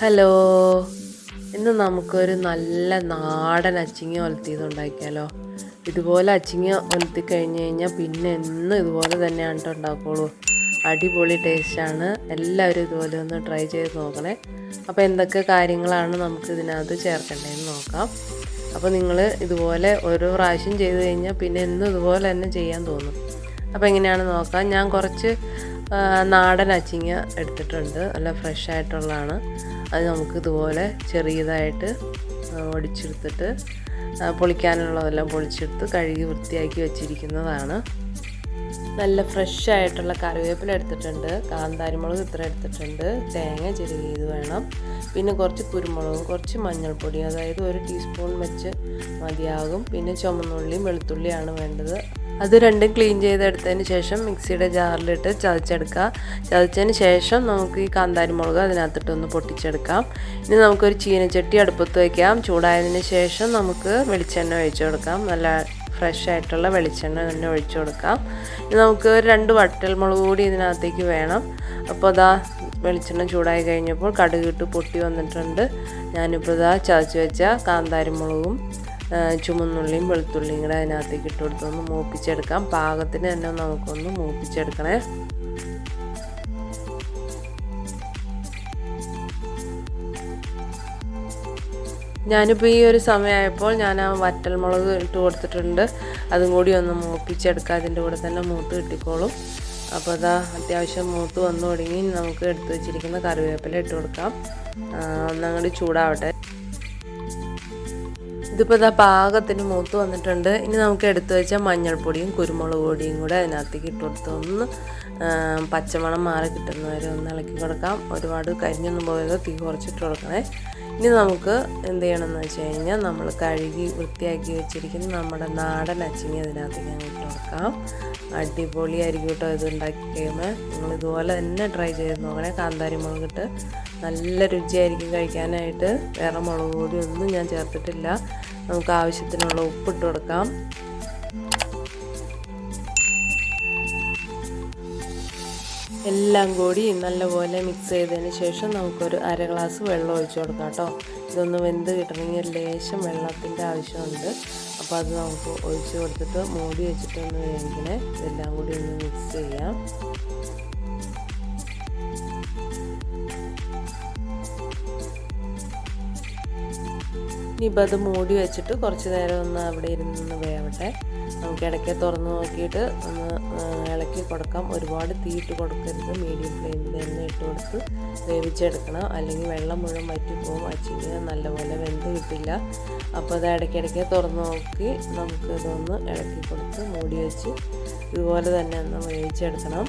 Hello. ഇന്ന് നമുക്കൊരു നല്ല നാടൻ അച്ചിങ്ങ ഒലത്തിയത് ഉണ്ടാക്കിയാലോ ഇതുപോലെ അച്ചിങ്ങ ഒലത്തി കഴിഞ്ഞ് കഴിഞ്ഞാൽ പിന്നെ എന്നും ഇതുപോലെ തന്നെയാണ് കേട്ടോ ഉണ്ടാക്കുള്ളൂ. അടിപൊളി ടേസ്റ്റാണ് എല്ലാവരും ഇതുപോലെ ഒന്ന് ട്രൈ ചെയ്ത് നോക്കണേ. അപ്പോൾ എന്തൊക്കെ കാര്യങ്ങളാണ് നമുക്ക് ഇതിനകത്ത് ചേർക്കേണ്ടതെന്ന് നോക്കാം. അപ്പോൾ നിങ്ങൾ ഇതുപോലെ ഓരോ പ്രാവശ്യം ചെയ്ത് കഴിഞ്ഞാൽ പിന്നെ എന്നും ഇതുപോലെ തന്നെ ചെയ്യാൻ തോന്നും. അപ്പോൾ എങ്ങനെയാണ് നോക്കാം. ഞാൻ കുറച്ച് നാടൻ അച്ചിങ്ങ എടുത്തിട്ടുണ്ട്. നല്ല ഫ്രഷ് ആയിട്ടുള്ളതാണ്. അത് നമുക്ക് ഇതുപോലെ ചെറിയതായിട്ട് ഒടിച്ചെടുത്തിട്ട് പൊളിക്കാനുള്ളതെല്ലാം പൊളിച്ചെടുത്ത് കഴുകി വൃത്തിയാക്കി വെച്ചിരിക്കുന്നതാണ്. നല്ല ഫ്രഷ് ആയിട്ടുള്ള കറിവേപ്പില എടുത്തിട്ടുണ്ട്. കാന്താരിമുളക് ഇത്ര എടുത്തിട്ടുണ്ട്. തേങ്ങ ചെറുകിയത് വേണം. പിന്നെ കുറച്ച് കുരുമുളകും കുറച്ച് മഞ്ഞൾപ്പൊടി അതായത് ഒരു ടീസ്പൂൺ വെച്ച് മതിയാകും. പിന്നെ ചുമന്നുള്ളിയും വെളുത്തുള്ളിയാണ് വേണ്ടത്. അത് രണ്ടും ക്ലീൻ ചെയ്തെടുത്തതിന് ശേഷം മിക്സിയുടെ ജാറിലിട്ട് ചതച്ചെടുക്കുക. ചതച്ചതിന് ശേഷം നമുക്ക് ഈ കാന്താരിമുളക് അതിനകത്തിട്ടൊന്ന് പൊട്ടിച്ചെടുക്കാം. ഇനി നമുക്കൊരു ചീനച്ചട്ടി അടുപ്പത്ത് വയ്ക്കാം ചൂടായതിന് ശേഷം നമുക്ക് വെളിച്ചെണ്ണ ഒഴിച്ചു കൊടുക്കാം. നല്ല ഫ്രഷ് ആയിട്ടുള്ള വെളിച്ചെണ്ണ തന്നെ ഒഴിച്ചു കൊടുക്കാം. ഇനി നമുക്ക് ഒരു രണ്ട് വട്ടൽമുളക് കൂടി ഇതിനകത്തേക്ക് വേണം. അപ്പോൾ അതാ വെളിച്ചെണ്ണ ചൂടായി കഴിഞ്ഞപ്പോൾ കടുകിട്ട് പൊട്ടി വന്നിട്ടുണ്ട്. ഞാനിപ്പോൾ ഇതാ ചതച്ച് വെച്ച കാന്താരിമുളകും മുളകും ചുമന്നുള്ളിയും വെളുത്തുള്ളിയും കൂടെ അതിനകത്തേക്ക് ഇട്ട് കൊടുത്തൊന്ന് മൂപ്പിച്ചെടുക്കാം. പാകത്തിന് തന്നെ നമുക്കൊന്ന് മൂപ്പിച്ചെടുക്കണേ. ഞാനിപ്പോൾ ഈ ഒരു സമയമായപ്പോൾ ഞാൻ ആ വറ്റൽമുളക് ഇട്ട് കൊടുത്തിട്ടുണ്ട്. അതും കൂടി ഒന്ന് മൂപ്പിച്ചെടുക്കുക അതിന്റെ കൂടെ തന്നെ മൂത്ത് കിട്ടിക്കോളും. അപ്പോൾ അതാ അത്യാവശ്യം മൂത്ത് വന്നു തുടങ്ങി. നമുക്ക് എടുത്തു വെച്ചിരിക്കുന്ന കറിവേപ്പില ഇട്ട് കൊടുക്കാം. ഒന്നങ്ങോട്ട് ചൂടാവട്ടെ. ഇതിപ്പോൾ ഇതാ പാകത്തിന് മൂത്ത് വന്നിട്ടുണ്ട്. ഇനി നമുക്ക് എടുത്തു വെച്ച മഞ്ഞൾപ്പൊടിയും കുരുമുളക് പൊടിയും കൂടെ അതിനകത്തേക്ക് ഇട്ട് കൊടുത്ത് ഒന്ന് പച്ചമണം മാറി കിട്ടുന്നവരെ ഒന്ന് ഇളക്കി കൊടുക്കാം. ഒരുപാട് കരിഞ്ഞൊന്നും പോയത് തീ കുറച്ചിട്ട് കൊടുക്കണേ. ഇനി നമുക്ക് എന്ത് ചെയ്യണമെന്ന് വെച്ച് കഴിഞ്ഞാൽ നമ്മൾ കഴുകി വൃത്തിയാക്കി വെച്ചിരിക്കുന്ന നമ്മുടെ നാടൻ അച്ചിങ്ങി അതിനകത്ത് ഞാൻ ഇട്ട് കൊടുക്കാം. അടിപൊളിയായിരിക്കും കേട്ടോ ഇത് ഉണ്ടാക്കി നിങ്ങൾ ഇതുപോലെ തന്നെ ട്രൈ ചെയ്ത് നോക്കണേ. കാന്താരി മുളകിട്ട് നല്ല രുചിയായിരിക്കും കഴിക്കാനായിട്ട്. വേറെ മുളക് പൊടി ഒന്നും ഞാൻ ചേർത്തിട്ടില്ല. നമുക്ക് ആവശ്യത്തിനുള്ള ഉപ്പിട്ട് കൊടുക്കാം. എല്ലാം കൂടി നല്ലപോലെ മിക്സ് ചെയ്തതിന് ശേഷം നമുക്കൊരു അര ഗ്ലാസ് വെള്ളം ഒഴിച്ചു കൊടുക്കാം കേട്ടോ. ഇതൊന്ന് വെന്ത് കിട്ടണമെങ്കിൽ ലേശം വെള്ളത്തിന്റെ ആവശ്യമുണ്ട്. അപ്പോൾ അത് നമുക്ക് ഒഴിച്ചു കൊടുത്തിട്ട് മൂടി വെച്ചിട്ട് ഒന്ന് വേവിക്കണേ. ഇതെല്ലാം കൂടി ഒന്ന് മിക്സ് ചെയ്യാം. ഇനിയിപ്പോൾ അത് മൂടി വെച്ചിട്ട് കുറച്ച് നേരം ഒന്ന് അവിടെ ഇരുന്ന് വേവട്ടെ. നമുക്ക് ഇടയ്ക്ക് തുറന്ന് നോക്കിയിട്ട് ഒന്ന് ഇളക്കി കൊടുക്കാം. ഒരുപാട് തീയിട്ട് കൊടുക്കരുത്. മീഡിയം ഫ്ലെയിമിൽ തന്നെ ഇട്ട് കൊടുത്ത് വേവിച്ചെടുക്കണം. അല്ലെങ്കിൽ വെള്ളം മുഴുവൻ വറ്റിപ്പോവും. അച്ചിങ്ങ നല്ലപോലെ വെന്ത് കിട്ടില്ല. അപ്പോൾ അത് ഇടയ്ക്കിടയ്ക്ക് തുറന്ന് നോക്കി നമുക്ക് ഇതൊന്ന് ഇളക്കി കൊടുത്ത് മൂടി വെച്ച് ഇതുപോലെ തന്നെ ഒന്ന് വേവിച്ചെടുക്കണം.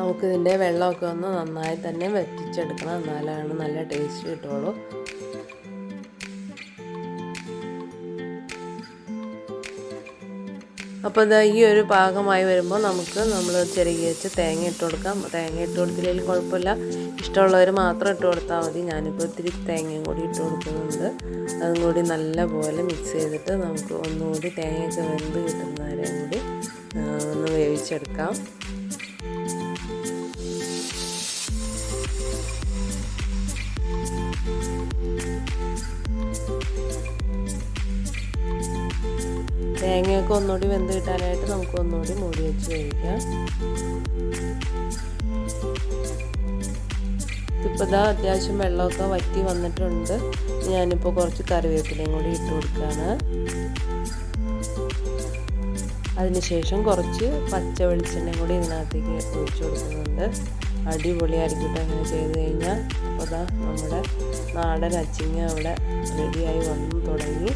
നമുക്കിതിന്റെ വെള്ളമൊക്കെ ഒന്ന് നന്നായി തന്നെ വറ്റിച്ചെടുക്കണം. എന്നാലാണ് നല്ല ടേസ്റ്റ് കിട്ടുള്ളൂ. അപ്പോൾ ഇതാ ഈ ഒരു പാകമായി വരുമ്പോൾ നമുക്ക് നമ്മൾ ചെറിയ വെച്ച് തേങ്ങ ഇട്ട് കൊടുക്കാം. തേങ്ങ ഇട്ട് കൊടുത്തില്ലെങ്കിൽ കുഴപ്പമില്ല. ഇഷ്ടമുള്ളവർ മാത്രം ഇട്ട് കൊടുത്താൽ മതി. ഞാനിപ്പോൾ ഇത്തിരി തേങ്ങയും കൂടി ഇട്ട് കൊടുക്കുന്നുണ്ട്. അതും കൂടി നല്ലപോലെ മിക്സ് ചെയ്തിട്ട് നമുക്ക് ഒന്നുകൂടി തേങ്ങയൊക്കെ വെന്ത് കിട്ടുന്നവരെ കൂടി ഒന്ന് വേവിച്ചെടുക്കാം. തേങ്ങയൊക്കെ ഒന്നുകൂടി വെന്ത് കിട്ടാനായിട്ട് നമുക്ക് ഒന്നുകൂടി മൂടി വെച്ച് കഴിക്കാം ഇപ്പോൾ അത്യാവശ്യം വെള്ളമൊക്കെ വറ്റി വന്നിട്ടുണ്ട്. ഞാനിപ്പോൾ കുറച്ച് കറിവേപ്പിലയും കൂടി ഇട്ട് കൊടുക്കുകയാണ് അതിനുശേഷം കുറച്ച് പച്ച വെളിച്ചെണ്ണയും കൂടി ഇതിനകത്തേക്ക് ഒഴിച്ചു കൊടുക്കുന്നുണ്ട്. അടിപൊളിയായിരിക്കട്ടെ കേട്ടോ അങ്ങനെ ചെയ്ത് കഴിഞ്ഞാൽ അപ്പോൾ നമ്മുടെ നാടൻ അച്ചിങ്ങ അവിടെ റെഡിയായി വന്നു തുടങ്ങി.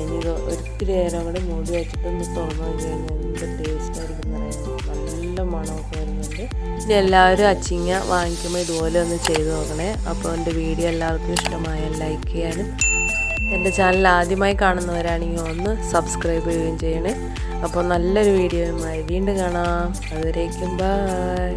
ഇനി ഒരിത്തിരി നേരം കൂടി മൂടി വെച്ചിട്ട് ഒന്ന് തുറന്നു കഴിഞ്ഞാൽ എന്ത് ടേസ്റ്റ് ആയിരിക്കും പറയുന്നത് നല്ല മണമൊക്കെ വരുന്നുണ്ട്. ഇനി എല്ലാവരും അച്ചിങ്ങ വാങ്ങിക്കുമ്പോൾ ഇതുപോലെ ഒന്ന് ചെയ്ത് നോക്കണേ. അപ്പോൾ എന്റെ വീഡിയോ എല്ലാവർക്കും ഇഷ്ടമായാൽ ലൈക്ക് ചെയ്യാനും എന്റെ ചാനൽ ആദ്യമായി കാണുന്നവരാണെങ്കിൽ ഒന്ന് സബ്സ്ക്രൈബ് ചെയ്യുകയും ചെയ്യണേ. അപ്പോൾ നല്ലൊരു വീഡിയോയുമായി വീണ്ടും കാണാം. അതുവരേക്കും ബൈ